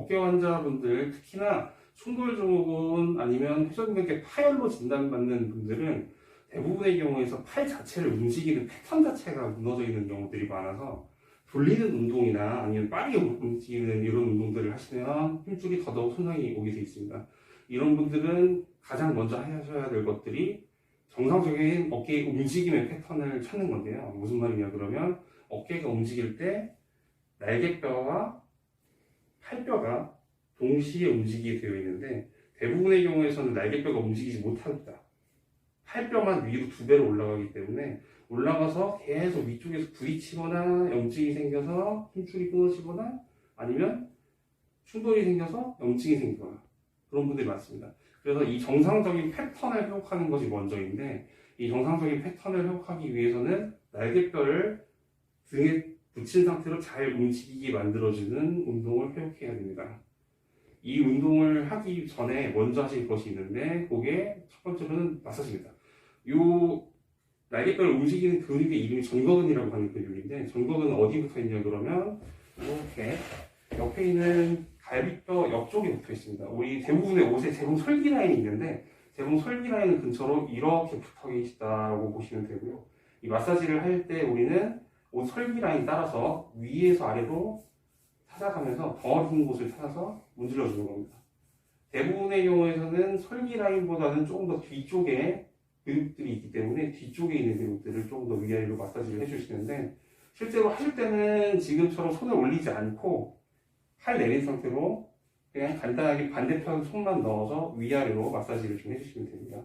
어깨 환자분들 특히나 충돌 증후군 아니면 회전근개 파열로 진단받는 분들은 대부분의 경우에서 팔 자체를 움직이는 패턴 자체가 무너져 있는 경우들이 많아서 돌리는 운동이나 아니면 빠르게 움직이는 이런 운동들을 하시면 힘줄이 더더욱 손상이 오게 돼 있습니다. 이런 분들은 가장 먼저 하셔야 될 것들이 정상적인 어깨의 움직임의 패턴을 찾는 건데요. 무슨 말이냐 그러면 어깨가 움직일 때 날개뼈와 팔뼈가 동시에 움직이게 되어 있는데 대부분의 경우에서는 날개뼈가 움직이지 못합니다. 팔뼈만 위로 두 배로 올라가기 때문에 올라가서 계속 위쪽에서 부딪히거나 염증이 생겨서 힘줄이 끊어지거나 아니면 충돌이 생겨서 염증이 생기거나 그런 분들이 많습니다. 그래서 이 정상적인 패턴을 회복하는 것이 먼저인데 이 정상적인 패턴을 회복하기 위해서는 날개뼈를 등에 붙인 상태로 잘 움직이게 만들어주는 운동을 회복해야 됩니다. 이 운동을 하기 전에 먼저 하실 것이 있는데 그게 첫 번째로는 마사지입니다. 요 날개뼈를 움직이는 근육의 이름이 전거근이라고 하는 근육인데 전거근은 어디 붙어 있냐 그러면 이렇게 옆에 있는 갈비뼈 옆쪽에 붙어 있습니다. 우리 대부분의 옷에 재봉 설기 라인이 있는데 재봉 설기 라인 근처로 이렇게 붙어 계시다고 보시면 되고요. 이 마사지를 할 때 우리는 옷 설기 라인 따라서 위에서 아래로 찾아가면서 덩어리 긴 곳을 찾아서 문질러 주는 겁니다. 대부분의 경우에서는 설기 라인보다는 조금 더 뒤쪽에 근육들이 있기 때문에 뒤쪽에 있는 근육들을 조금 더 위아래로 마사지를 해주시는데 실제로 하실 때는 지금처럼 손을 올리지 않고 팔 내린 상태로 그냥 간단하게 반대편 손만 넣어서 위아래로 마사지를 좀 해주시면 됩니다.